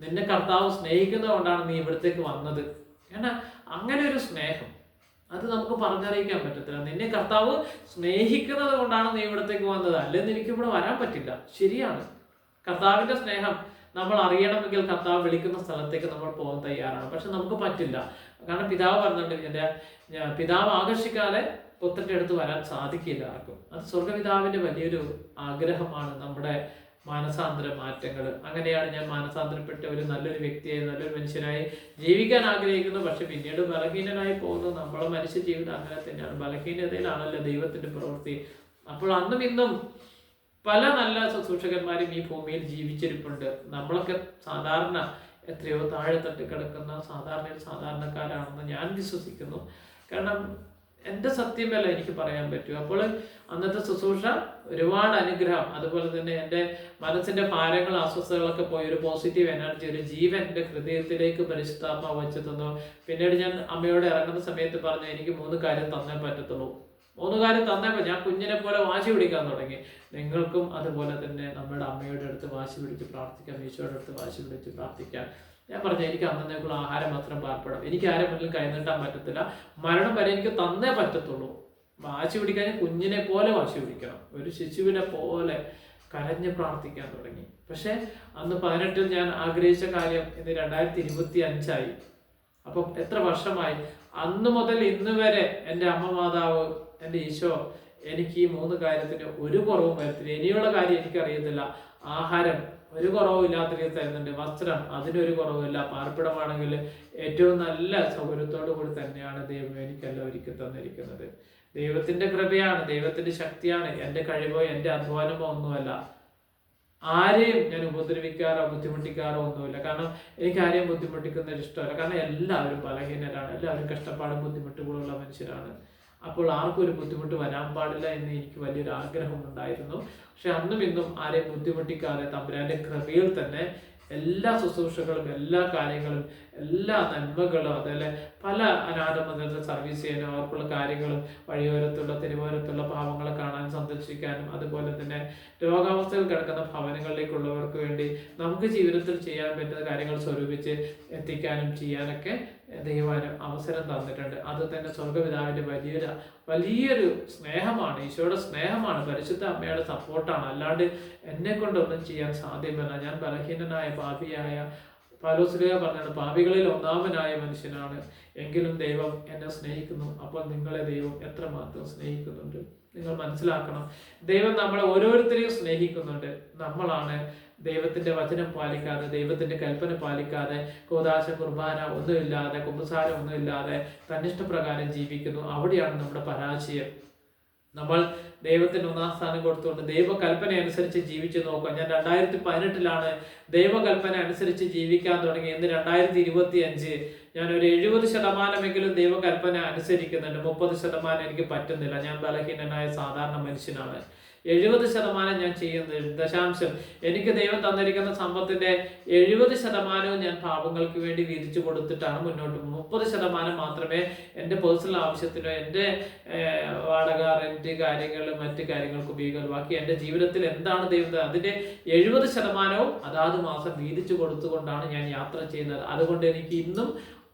നിന്നെ കർത്താവ് സ്നേഹിക്കുന്നത് കൊണ്ടാണ് നീ ഇവിടത്തേക്ക് വന്നത്. കാരണം അങ്ങനെ ഒരു സ്നേഹം അത് നമുക്ക് പറഞ്ഞറിയിക്കാൻ പറ്റത്തില്ല. നിന്നെ കർത്താവ് സ്നേഹിക്കുന്നത് കൊണ്ടാണ് നീ ഇവിടത്തേക്ക് വന്നത്. അല്ലെന്ന് എനിക്ക് ഇവിടെ വരാൻ പറ്റില്ല. ശരിയാണ്. കർത്താവിന്റെ സ്നേഹം നമ്മൾ അറിയണമെങ്കിൽ കർത്താവ് വിളിക്കുന്ന സ്ഥലത്തേക്ക് നമ്മൾ പോകാൻ തയ്യാറാണ്. പക്ഷെ നമുക്ക് പറ്റില്ല. കാരണം പിതാവ് പറഞ്ഞിട്ടുണ്ട് എന്റെ പിതാവ് ആകർഷിക്കാതെ പുത്രന്റെ അടുത്ത് വരാൻ സാധിക്കില്ല ആർക്കും. അത് സ്വർഗപിതാവിന്റെ വലിയൊരു ആഗ്രഹമാണ് നമ്മുടെ മാനസാന്തര മാറ്റങ്ങൾ അങ്ങനെയാണ് ഞാൻ മാനസാന്തരപ്പെട്ട ഒരു നല്ലൊരു വ്യക്തിയായി നല്ലൊരു മനുഷ്യനായി ജീവിക്കാൻ ആഗ്രഹിക്കുന്നു. പക്ഷെ പിന്നീട് ബലഹീനനായി പോകുന്നു. നമ്മളെ മനുഷ്യ ജീവിതം അങ്ങനെ തന്നെയാണ്. ബലഹീനതയിലാണല്ലോ ദൈവത്തിന്റെ പ്രവൃത്തി. അപ്പോൾ അന്നും ഇന്നും പല നല്ല ശുശ്രൂഷകന്മാരും ഈ ഭൂമിയിൽ ജീവിച്ചിരിപ്പുണ്ട്. നമ്മളൊക്കെ സാധാരണ എത്രയോ താഴെ തട്ടി കിടക്കുന്ന സാധാരണ സാധാരണക്കാരാണെന്ന് ഞാൻ വിശ്വസിക്കുന്നു. കാരണം എന്റെ സത്യമല്ല എനിക്ക് പറയാൻ പറ്റൂ. അപ്പോൾ അന്നത്തെ ശുശ്രൂഷ ഒരുപാട് അനുഗ്രഹം. അതുപോലെ തന്നെ എന്റെ മനസ്സിന്റെ ഭാരങ്ങൾ അസ്വസ്ഥതകളൊക്കെ പോയി. ഒരു പോസിറ്റീവ് എനർജി ഒരു ജീവൻ എന്റെ ഹൃദയത്തിലേക്ക് പരിശുദ്ധാത്മ വെച്ച് തന്നു. പിന്നീട് ഞാൻ അമ്മയോട് ഇറങ്ങുന്ന സമയത്ത് പറഞ്ഞു എനിക്ക് മൂന്ന് കാര്യം തന്നേ പറ്റത്തുള്ളൂ. മൂന്ന് കാര്യം തന്നപ്പോൾ ഞാൻ കുഞ്ഞിനെ പോലെ വാശി പിടിക്കാൻ തുടങ്ങി. നിങ്ങൾക്കും അതുപോലെ തന്നെ നമ്മുടെ അമ്മയുടെ അടുത്ത് വാശി പിടിച്ച് പ്രാർത്ഥിക്കാം. ഈശോയുടെ അടുത്ത് വാശി പിടിച്ച് പ്രാർത്ഥിക്കാം. ഞാൻ പറഞ്ഞു എനിക്ക് അന്നേക്കുള്ള ആഹാരം മാത്രം പാർപ്പെടാം എനിക്ക് ആരെ മുന്നിൽ കൈനീട്ടാൻ പറ്റത്തില്ല. മരണം വരെ എനിക്ക് തന്നേ പറ്റത്തുള്ളൂ. വാശി പിടിക്കാൻ കുഞ്ഞിനെ പോലെ വാശി പിടിക്കണം. ഒരു ശിശുവിനെ പോലെ കരഞ്ഞ് പ്രാർത്ഥിക്കാൻ തുടങ്ങി. പക്ഷേ അന്ന് പതിനെട്ടിൽ ഞാൻ ആഗ്രഹിച്ച കാര്യം ഇന്ന് രണ്ടായിരത്തി ഇരുപത്തി അഞ്ചായി അപ്പം എത്ര വർഷമായി? അന്ന് മുതൽ ഇന്ന് വരെ എന്റെ അമ്മ മാതാവ് എന്റെ ഈശോ എനിക്ക് ഈ മൂന്ന് കാര്യത്തിന് ഒരു കുറവും വരത്തില്ല. ഇനിയുള്ള കാര്യം എനിക്കറിയത്തില്ല. ആഹാരം ഒരു കുറവും ഇല്ലാത്ത രീതിയിൽ തരുന്നുണ്ട്. വസ്ത്രം അതിനൊരു കുറവില്ല. പാർപ്പിടമാണെങ്കിൽ ഏറ്റവും നല്ല സൗകര്യത്തോടു കൂടി തന്നെയാണ് ദൈവം എനിക്കെല്ലാം ഒരുക്കി തന്നിരിക്കുന്നത്. ദൈവത്തിന്റെ കൃപയാണ് ദൈവത്തിന്റെ ശക്തിയാണ്. എന്റെ കഴിവോ എന്റെ അധ്വാനമോ ഒന്നുമല്ല. ആരെയും ഞാൻ ഉപദ്രവിക്കാറോ ബുദ്ധിമുട്ടിക്കാറോ ഒന്നുമില്ല. കാരണം എനിക്ക് ആരെയും ബുദ്ധിമുട്ടിക്കുന്ന ഇഷ്ടമല്ല കാരണം എല്ലാവരും ബലഹീനരാണ്. എല്ലാവരും കഷ്ടപ്പാടും ബുദ്ധിമുട്ടുകളുള്ള മനുഷ്യരാണ്. അപ്പോൾ ആർക്കും ഒരു ബുദ്ധിമുട്ട് വരാൻ പാടില്ല എന്ന് എനിക്ക് വലിയൊരു ആഗ്രഹം ഉണ്ടായിരുന്നു. പക്ഷെ അന്നും ഇന്നും ആരെയും ബുദ്ധിമുട്ടിക്കാതെ തമ്പുരാന്റെ കൃപയിൽ തന്നെ എല്ലാ ശുശ്രൂഷകളും എല്ലാ കാര്യങ്ങളും എല്ലാ നന്മകളും അതേപോലെ പല അനാഥമന്ദിരത്തിൽ സർവീസ് ചെയ്യാനും അവർക്കുള്ള കാര്യങ്ങളും വഴിയോരത്തുള്ള തിരുവോരത്തുള്ള പാവങ്ങളെ കാണാൻ സന്ദർശിക്കാനും അതുപോലെ തന്നെ രോഗാവസ്ഥയിൽ കിടക്കുന്ന ഭവനങ്ങളിലേക്കുള്ളവർക്ക് വേണ്ടി നമുക്ക് ജീവിതത്തിൽ ചെയ്യാൻ പറ്റുന്ന കാര്യങ്ങൾ സ്വരൂപിച്ച് എത്തിക്കാനും ചെയ്യാനൊക്കെ ദൈവാനും അവസരം തന്നിട്ടുണ്ട്. അത് തന്നെ സ്വർഗപിതാവിന്റെ വലിയൊരു വലിയൊരു സ്നേഹമാണ്. ഈശോയുടെ സ്നേഹമാണ്. പരിശുദ്ധ അമ്മയുടെ സപ്പോർട്ടാണ് അല്ലാണ്ട് എന്നെ കൊണ്ടൊന്നും ചെയ്യാൻ സാധ്യമല്ല. ഞാൻ ബലഹീനനായ പാപിയായ പാലോസ്ലിയ പറഞ്ഞാണ് പാപികളിൽ ഒന്നാമനായ മനുഷ്യനാണ്. എങ്കിലും ദൈവം എന്നെ സ്നേഹിക്കുന്നു. അപ്പോൾ നിങ്ങളെ ദൈവം എത്രമാത്രം സ്നേഹിക്കുന്നുണ്ട്? നിങ്ങൾ മനസ്സിലാക്കണം. ദൈവം നമ്മളെ ഓരോരുത്തരെയും സ്നേഹിക്കുന്നുണ്ട്. നമ്മളാണ് ദൈവത്തിന്റെ വചനം പാലിക്കാതെ ദൈവത്തിന്റെ കൽപ്പന പാലിക്കാതെ കോദാശ കുർബാന ഒന്നുമില്ലാതെ കുമ്പസാരം ഒന്നുമില്ലാതെ തന്നിഷ്ടപ്രകാരം ജീവിക്കുന്നു. അവിടെയാണ് നമ്മുടെ പരാജയം. നമ്മൾ ദൈവത്തിന് ഒന്നാം സ്ഥാനം കൊടുത്തുകൊണ്ട് ദൈവകൽപ്പന അനുസരിച്ച് ജീവിച്ചു നോക്കുക. ഞാൻ രണ്ടായിരത്തി പതിനെട്ടിലാണ് ദൈവകൽപ്പന അനുസരിച്ച് ജീവിക്കാൻ തുടങ്ങി. ഇന്ന് രണ്ടായിരത്തി ഇരുപത്തി അഞ്ച് ഞാൻ ഒരു എഴുപത് ശതമാനമെങ്കിലും ദൈവകൽപ്പന അനുസരിക്കുന്നുണ്ട്. മുപ്പത് ശതമാനം എനിക്ക് പറ്റുന്നില്ല. ഞാൻ ബലഹീനനായ സാധാരണ മനുഷ്യനാണ്. എഴുപത് ശതമാനം ഞാൻ ചെയ്യുന്ന ദശാംശം. എനിക്ക് ദൈവം തന്നിരിക്കുന്ന സമ്പത്തിന്റെ എഴുപത് ശതമാനവും ഞാൻ പാപങ്ങൾക്ക് വേണ്ടി വീതിച്ചു കൊടുത്തിട്ടാണ് മുന്നോട്ട് മുപ്പത് ശതമാനം മാത്രമേ എന്റെ പേഴ്സണൽ ആവശ്യത്തിനോ എന്റെ വാടക റെന്റ് കാര്യങ്ങൾ മറ്റ് കാര്യങ്ങൾക്ക് ഉപയോഗിക്കുക ബാക്കി എന്റെ ജീവിതത്തിൽ എന്താണ് ദൈവം അതിന്റെ എഴുപത് ശതമാനവും അതാത് മാസം വീതിച്ചു കൊടുത്തുകൊണ്ടാണ് ഞാൻ യാത്ര ചെയ്യുന്നത്. അതുകൊണ്ട് എനിക്ക് ഇന്നും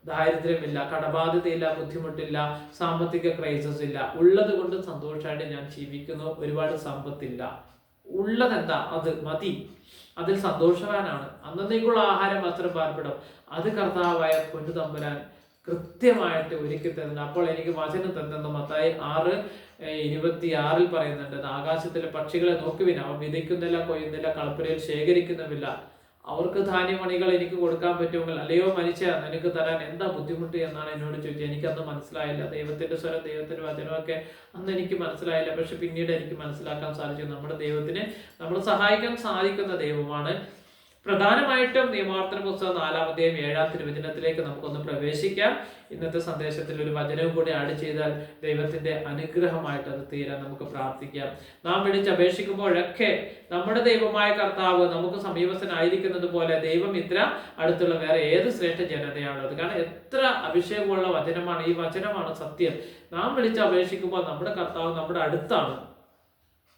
ദാരിദ്ര്യമില്ല കടബാധ്യതയില്ല ബുദ്ധിമുട്ടില്ല സാമ്പത്തിക ക്രൈസിസ് ഇല്ല. ഉള്ളത് കൊണ്ട് സന്തോഷമായിട്ട് ഞാൻ ജീവിക്കുന്നു ഒരുപാട് സമ്പത്തില്ല. ഉള്ളതെന്താ അത് മതി. അതിൽ സന്തോഷവാനാണ്. അന്നേക്കുള്ള ആഹാരം വസ്ത്രം പാർപ്പിടം. അത് കർത്താവായ കൊണ്ടു തമ്പുരാൻ കൃത്യമായിട്ട് ഒരുക്കി തരുന്നു. അപ്പോൾ എനിക്ക് വചനം തന്നെന്ന് മത്തായി ആറ് ഇരുപത്തി ആറിൽ പറയുന്നുണ്ട്. ആകാശത്തിലെ പക്ഷികളെ നോക്കുവിൻ. അവ വിതയ്ക്കുന്നില്ല കൊയ്യുന്നില്ല കളപ്പുരയിൽ ശേഖരിക്കുന്നുമില്ല. അവർക്ക് ധാന്യമണികൾ എനിക്ക് കൊടുക്കാൻ പറ്റുമെങ്കിൽ അല്ലയോ മരിച്ച നിനക്ക് തരാൻ എന്താ ബുദ്ധിമുട്ട് എന്നാണ് എന്നോട് ചോദിച്ചത്. എനിക്കന്ന് മനസ്സിലായില്ല. ദൈവത്തിന്റെ സ്വരം ദൈവത്തിന്റെ വചനമൊക്കെ അന്ന് എനിക്ക് മനസ്സിലായില്ല. പക്ഷെ പിന്നീട് എനിക്ക് മനസ്സിലാക്കാൻ സാധിച്ചു. നമ്മുടെ ദൈവത്തിന് നമ്മൾ സഹായിക്കാൻ സാധിക്കുന്ന ദൈവമാണ് പ്രധാനമായിട്ടും നിയമാവർത്തന പുസ്തകം നാലാമത്തെയും ഏഴാം തിരുവചനത്തിലേക്ക് നമുക്കൊന്ന് പ്രവേശിക്കാം. ഇന്നത്തെ സന്ദേശത്തിൽ ഒരു വചനവും കൂടി ആഡ് ചെയ്താൽ ദൈവത്തിന്റെ അനുഗ്രഹമായിട്ട് അത് തീരാൻ നമുക്ക് പ്രാർത്ഥിക്കാം. നാം വിളിച്ചപേക്ഷിക്കുമ്പോഴൊക്കെ നമ്മുടെ ദൈവമായ കർത്താവ് നമുക്ക് സമീപസ്ഥനായിരിക്കുന്നത് പോലെ ദൈവം ഇത്ര അടുത്തുള്ള വേറെ ഏത് ശ്രേഷ്ഠ ജനതയാണുള്ളത് കാരണം എത്ര അഭിഷേകമുള്ള വചനമാണ് ഈ വചനമാണ് സത്യം. നാം വിളിച്ച് അപേക്ഷിക്കുമ്പോൾ നമ്മുടെ കർത്താവ് നമ്മുടെ അടുത്താണ്.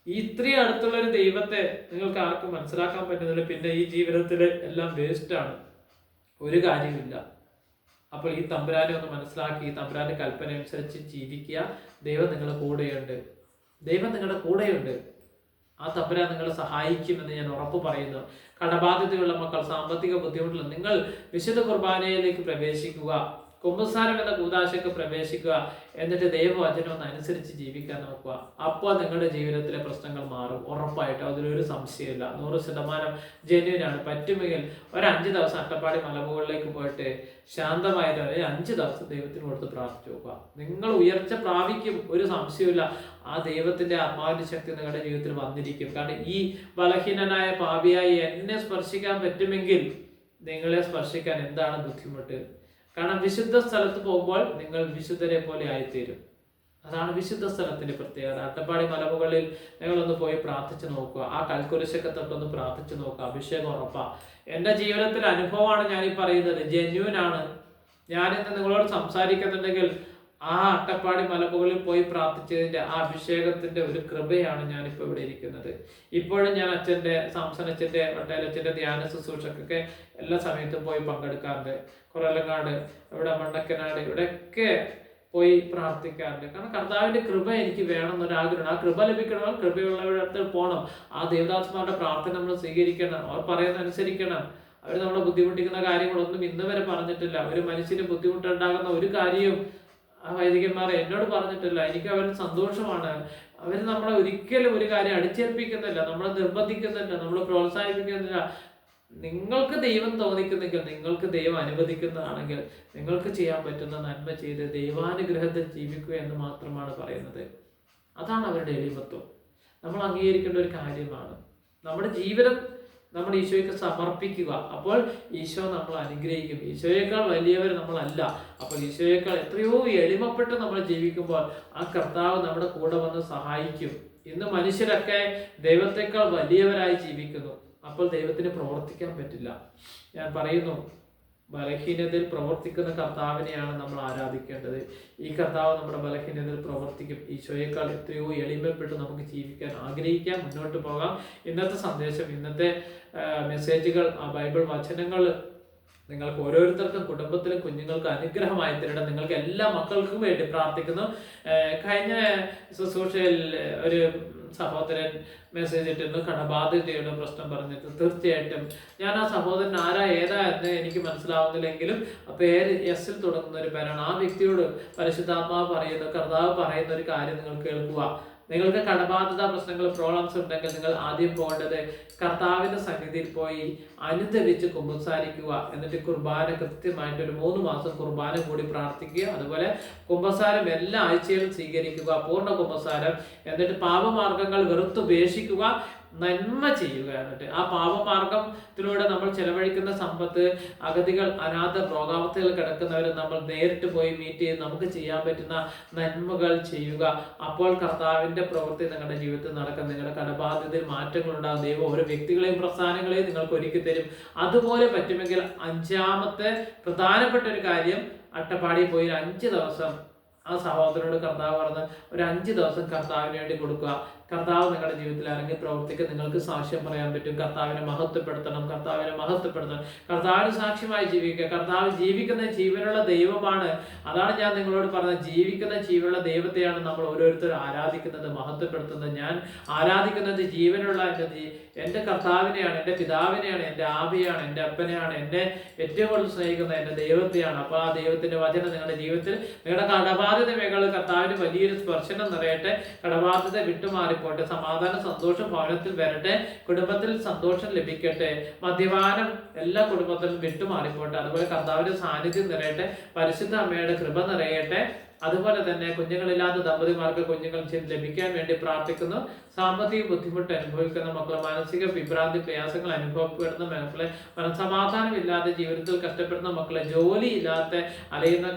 ഈ ഇത്രയും അടുത്തുള്ള ഒരു ദൈവത്തെ നിങ്ങൾക്ക് ആർക്കും മനസ്സിലാക്കാൻ പറ്റുന്നില്ല. പിന്നെ ഈ ജീവിതത്തിൽ എല്ലാം വേസ്റ്റ് ആണ്. ഒരു കാര്യമില്ല. അപ്പോൾ ഈ തമ്പുരാനെ ഒന്ന് മനസ്സിലാക്കി ഈ തമ്പുരാന്റെ കൽപ്പന അനുസരിച്ച് ജീവിക്കുക. ദൈവം നിങ്ങളുടെ കൂടെയുണ്ട്. ദൈവം നിങ്ങളുടെ കൂടെയുണ്ട്. ആ തമ്പുരാൻ നിങ്ങളെ സഹായിക്കുമെന്ന് ഞാൻ ഉറപ്പ് പറയുന്നു. കടബാധ്യതയുള്ള മക്കൾ സാമ്പത്തിക ബുദ്ധിമുട്ടുള്ള നിങ്ങൾ വിശുദ്ധ കുർബാനയിലേക്ക് പ്രവേശിക്കുക. കുമ്പസാരം എന്ന കൂതാശയ്ക്ക് പ്രവേശിക്കുക എന്നിട്ട് ദൈവവചനം ഒന്ന് അനുസരിച്ച് ജീവിക്കാൻ നോക്കുക. അപ്പോൾ നിങ്ങളുടെ ജീവിതത്തിലെ പ്രശ്നങ്ങൾ മാറും. ഉറപ്പായിട്ടും അതിലൊരു സംശയമില്ല. നൂറ് ശതമാനം ജെന്യൂനാണ്. പറ്റുമെങ്കിൽ ഒരു അഞ്ച് ദിവസം അട്ടപ്പാടി മലമുകളിലേക്ക് പോയിട്ട് ശാന്തമായിട്ട് ഒരു അഞ്ച് ദിവസം ദൈവത്തിന് കൊടുത്ത് പ്രാർത്ഥിച്ചു നോക്കുക. നിങ്ങൾ ഉയർച്ച പ്രാപിക്കും. ഒരു സംശയമില്ല ആ ദൈവത്തിന്റെ ആത്മാവിന്റെ ശക്തി നിങ്ങളുടെ ജീവിതത്തിൽ വന്നിരിക്കും. കാരണം ഈ ബലഹീനനായ പാപിയായി എന്നെ സ്പർശിക്കാൻ പറ്റുമെങ്കിൽ നിങ്ങളെ സ്പർശിക്കാൻ എന്താണ് ബുദ്ധിമുട്ട്? കാരണം വിശുദ്ധ സ്ഥലത്ത് പോകുമ്പോൾ നിങ്ങൾ വിശുദ്ധരെ പോലെ ആയിത്തീരും. അതാണ് വിശുദ്ധ സ്ഥലത്തിന്റെ പ്രത്യേകത. അട്ടപ്പാടി മലമുകളിൽ നിങ്ങളൊന്ന് പോയി പ്രാർത്ഥിച്ചു നോക്കുക. ആ കൽക്കുരിശൊക്കെ തൊട്ടൊന്ന് പ്രാർത്ഥിച്ചു നോക്കുക. അഭിഷേകം ഉറപ്പാ. എന്റെ ജീവിതത്തിൽ അനുഭവമാണ് ഞാൻ ഈ പറയുന്നത്. ജെന്യൂൻ ആണ്. ഞാനിന്ന് നിങ്ങളോട് സംസാരിക്കുന്നുണ്ടെങ്കിൽ ആ അട്ടപ്പാടി മലമുകളിൽ പോയി പ്രാർത്ഥിച്ചതിന്റെ ആ അഭിഷേകത്തിന്റെ ഒരു കൃപയാണ് ഞാനിപ്പോൾ ഇവിടെ ഇരിക്കുന്നത്. ഇപ്പോഴും ഞാൻ അച്ഛന്റെ സാംസൺ അച്ഛന്റെ വട്ടേലച്ഛന്റെ ധ്യാന ശുശ്രൂഷക്കൊക്കെ എല്ലാ സമയത്തും പോയി പങ്കെടുക്കാറുണ്ട്. കുറലങ്ങാട് ഇവിടെ മണ്ടക്കനാട് ഇവിടെയൊക്കെ പോയി പ്രാർത്ഥിക്കാറുണ്ട്. കാരണം കർത്താവിന്റെ കൃപ എനിക്ക് വേണം എന്നൊരു ആഗ്രഹമാണ് ആ കൃപ ലഭിക്കണം കൃപയുള്ളവരുടെ പോകണം ആ ദേവദാസ്മാരുടെ പ്രാർത്ഥന നമ്മൾ സ്വീകരിക്കണം. അവർ പറയുന്ന അനുസരിക്കണം. അവർ നമ്മളെ ബുദ്ധിമുട്ടിക്കുന്ന കാര്യങ്ങളൊന്നും ഇന്ന് വരെ പറഞ്ഞിട്ടില്ല. ഒരു മനുഷ്യന് ബുദ്ധിമുട്ടുണ്ടാകുന്ന ഒരു കാര്യവും ആ വൈദികന്മാർ എന്നോട് പറഞ്ഞിട്ടില്ല. എനിക്ക് അവർ സന്തോഷമാണ്. അവർ നമ്മളെ ഒരിക്കലും ഒരു കാര്യം അടിച്ചേൽപ്പിക്കുന്നില്ല നമ്മളെ നിർബന്ധിക്കുന്നില്ല നമ്മളെ പ്രോത്സാഹിപ്പിക്കുന്നില്ല. നിങ്ങൾക്ക് ദൈവം തോന്നിക്കുന്നെങ്കിൽ നിങ്ങൾക്ക് ദൈവം അനുവദിക്കുന്നതാണെങ്കിൽ നിങ്ങൾക്ക് ചെയ്യാൻ പറ്റുന്ന നന്മ ചെയ്ത് ദൈവാനുഗ്രഹത്തിൽ ജീവിക്കുക എന്ന് മാത്രമാണ് പറയുന്നത്. അതാണ് അവരുടെ എളിമത്വം. നമ്മൾ അംഗീകരിക്കേണ്ട ഒരു കാര്യമാണ്. നമ്മുടെ ജീവിതം നമ്മൾ ഈശോയ്ക്ക് സമർപ്പിക്കുക. അപ്പോൾ ഈശോ നമ്മൾ അനുഗ്രഹിക്കും. ഈശോയേക്കാൾ വലിയവർ നമ്മളല്ല. അപ്പോൾ ഈശോയേക്കാൾ എത്രയോ എളിമപ്പെട്ട് നമ്മൾ ജീവിക്കുമ്പോൾ ആ കർത്താവ് നമ്മുടെ കൂടെ വന്ന് സഹായിക്കും. ഇന്ന് മനുഷ്യരൊക്കെ ദൈവത്തെക്കാൾ വലിയവരായി ജീവിക്കുന്നു. അപ്പോൾ ദൈവത്തിന് പ്രവർത്തിക്കാൻ പറ്റില്ല. ഞാൻ പറയുന്നു ബലഹീനതയിൽ പ്രവർത്തിക്കുന്ന കർത്താവിനെയാണ് നമ്മൾ ആരാധിക്കേണ്ടത്. ഈ കർത്താവ് നമ്മുടെ ബലഹീനതയിൽ പ്രവർത്തിക്കും. ഈശോയേക്കാൾ എത്രയോ എളിമപ്പെട്ട് നമുക്ക് ജീവിക്കാൻ ആഗ്രഹിക്കാം മുന്നോട്ട് പോകാം. ഇന്നത്തെ സന്ദേശം ഇന്നത്തെ മെസ്സേജുകൾ ആ ബൈബിൾ വചനങ്ങൾ നിങ്ങൾക്ക് ഓരോരുത്തർക്കും കുടുംബത്തിലും കുഞ്ഞുങ്ങൾക്ക് അനുഗ്രഹമായി തരണം നിങ്ങൾക്ക് എല്ലാ മക്കൾക്കും വേണ്ടി പ്രാർത്ഥിക്കുന്നു. കഴിഞ്ഞ ശുശ്രൂഷയിൽ ഒരു സഹോദരൻ മെസ്സേജ് ഇട്ടിരുന്നു. കടബാധ്യതയുടെ പ്രശ്നം പറഞ്ഞിട്ട് തീർച്ചയായിട്ടും ഞാൻ ആ സഹോദരൻ ആരാ ഏതാ എന്ന് എനിക്ക് മനസ്സിലാവുന്നില്ലെങ്കിലും പേര് എസിൽ തുടങ്ങുന്ന ഒരു പേരാണ്. ആ വ്യക്തിയോട് പരിശുദ്ധാത്മാവ് പറയുന്നു കർത്താവ് പറയുന്ന ഒരു കാര്യം നിങ്ങൾ കേൾക്കുക. നിങ്ങൾക്ക് കടബാധ്യത പ്രശ്നങ്ങൾ പ്രോബ്ലംസ് ഉണ്ടെങ്കിൽ നിങ്ങൾ ആദ്യം പോകേണ്ടത് കർത്താവിന്റെ സന്നിധിയിൽ പോയി അനുദവിച്ച് കുമ്പസാരിക്കുക. എന്നിട്ട് കുർബാന കൃത്യമായിട്ട് ഒരു മൂന്ന് മാസം കുർബാന കൂടി പ്രാർത്ഥിക്കുക. അതുപോലെ കുമ്പസാരം എല്ലാ ആഴ്ചയിലും സ്വീകരിക്കുക. പൂർണ കുമ്പസാരം. എന്നിട്ട് പാപമാർഗങ്ങൾ വെറുത്തുപേക്ഷിക്കുക. നന്മ ചെയ്യുക എന്നിട്ട്. ആ പാപമാർഗത്തിലൂടെ നമ്മൾ ചെലവഴിക്കുന്ന സമ്പത്ത് അഗതികൾ അനാഥ രോഗാവസ്ഥയിൽ കിടക്കുന്നവർ നമ്മൾ നേരിട്ട് പോയി മീറ്റ് ചെയ്ത് നമുക്ക് ചെയ്യാൻ പറ്റുന്ന നന്മകൾ ചെയ്യുക. അപ്പോൾ കർത്താവിന്റെ പ്രവൃത്തി നിങ്ങളുടെ ജീവിതത്തിൽ നടക്കും. നിങ്ങളുടെ കടബാധ്യതയിൽ മാറ്റങ്ങൾ ഉണ്ടാകും ദൈവം ഓരോ വ്യക്തികളെയും പ്രസ്ഥാനങ്ങളെയും നിങ്ങൾക്ക് ഒരുക്കി തരും. അതുപോലെ പറ്റുമെങ്കിൽ അഞ്ചാമത്തെ പ്രധാനപ്പെട്ട ഒരു കാര്യം അട്ടപ്പാടി പോയി അഞ്ച് ദിവസം ആ സഹോദരനോട് കർത്താവ് പറഞ്ഞ് ഒരു അഞ്ച് ദിവസം കർത്താവിന് വേണ്ടി കൊടുക്കുക. കർത്താവ് നിങ്ങളുടെ ജീവിതത്തിൽ ഇറങ്ങി പ്രവർത്തിക്ക്. നിങ്ങൾക്ക് സാക്ഷ്യം പറയാൻ പറ്റും. കർത്താവിനെ മഹത്വപ്പെടുത്തണം. കർത്താവിനെ മഹത്വപ്പെടുത്തണം. കർത്താവിന് സാക്ഷ്യമായി ജീവിക്കുക. കർത്താവ് ജീവിക്കുന്ന ജീവനുള്ള ദൈവമാണ്. അതാണ് ഞാൻ നിങ്ങളോട് പറഞ്ഞത്. ജീവിക്കുന്ന ജീവനുള്ള ദൈവത്തെയാണ് നമ്മൾ ഓരോരുത്തരും ആരാധിക്കുന്നത് മഹത്വപ്പെടുത്തുന്നത്. ഞാൻ ആരാധിക്കുന്നത് ജീവനുള്ള എന്റെ എന്റെ കർത്താവിനെയാണ് എന്റെ പിതാവിനെയാണ് എന്റെ ആവിയാണ് എന്റെ അപ്പനെയാണ് എന്റെ ഏറ്റവും കൂടുതൽ സ്നേഹിക്കുന്ന എന്റെ ദൈവത്തെയാണ്. അപ്പോൾ ആ ദൈവത്തിന്റെ വചനം നിങ്ങളുടെ ജീവിതത്തിൽ നിങ്ങളുടെ കടബാധ്യത മേഖല കർത്താവിന് വലിയൊരു സ്പർശനം നിറയട്ടെ. കടബാധ്യത വിട്ടുമാറിപ്പോട്ടെ സമാധാനം സന്തോഷം ഭവനത്തിൽ വരട്ടെ. കുടുംബത്തിൽ സന്തോഷം ലഭിക്കട്ടെ. മദ്യപാനം എല്ലാ കുടുംബത്തിലും വിട്ടുമാറിപ്പോട്ടെ അതുപോലെ കർത്താവിന്റെ സാന്നിധ്യം നിറയട്ടെ. പരിശുദ്ധ അമ്മയുടെ കൃപ നിറയട്ടെ. അതുപോലെ തന്നെ കുഞ്ഞുങ്ങളില്ലാത്ത ദമ്പതിമാർക്ക് കുഞ്ഞുങ്ങൾ ലഭിക്കാൻ വേണ്ടി പ്രാർത്ഥിക്കുന്നു. സാമ്പത്തിക ബുദ്ധിമുട്ട് അനുഭവിക്കുന്ന മക്കളെ മാനസിക വിഭ്രാന്തി പ്രയാസങ്ങൾ അനുഭവപ്പെടുന്ന മക്കളെ മനസമാധാനമില്ലാതെ ജീവിതത്തിൽ കഷ്ടപ്പെടുന്ന മക്കളെ ജോലിയില്ലാത്ത അലയുന്ന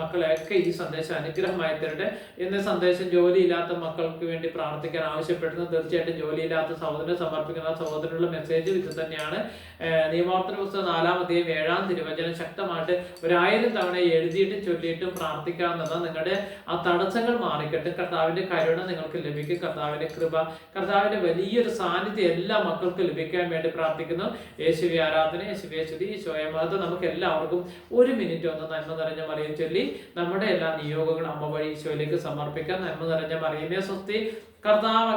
മക്കളെയൊക്കെ ഈ സന്ദേശം അനുഗ്രഹമായി തരട്ടെ എന്ന സന്ദേശം ജോലിയില്ലാത്ത മക്കൾക്ക് വേണ്ടി പ്രാർത്ഥിക്കാൻ ആവശ്യപ്പെടുന്നു. തീർച്ചയായിട്ടും ജോലിയില്ലാത്ത സഹോദരനെ സമർപ്പിക്കുന്ന സഹോദരനുള്ള മെസ്സേജ് ഇത് തന്നെയാണ്. നിയമാർത്ഥന പുസ്തകം നാലാമതേയും ഏഴാം തിരുവചനം ശക്തമായിട്ട് ഒരായിരം തവണ എഴുതിയിട്ടും ചൊല്ലിയിട്ടും പ്രാർത്ഥിക്കാവുന്നതാണ്. നിങ്ങളുടെ ആ തടസ്സങ്ങൾ മാറിക്കട്ടെ. കർത്താവിന്റെ കരുണ നിങ്ങൾക്ക് ലഭിക്കും. കർത്താവിന്റെ കൃപ കർത്താവിന്റെ വലിയൊരു സാന്നിധ്യം എല്ലാ മക്കൾക്കും ലഭിക്കാൻ വേണ്ടി പ്രാർത്ഥിക്കുന്നു. യേശുവി ആരാധന യേശുവിയെ സ്തുതി ഈശോയെ മഹത്വം നമുക്ക് എല്ലാവർക്കും ഒരു മിനിറ്റ് ഒന്ന് നന്മ നിറഞ്ഞ മറിയം ചൊല്ലി നമ്മുടെ എല്ലാ നിയോഗങ്ങളും അമ്മ വഴി ഈശോയിലേക്ക് സമർപ്പിക്കാം. നന്മ നിറഞ്ഞ മറിയമേ സ്വസ്തി. കർത്താവ്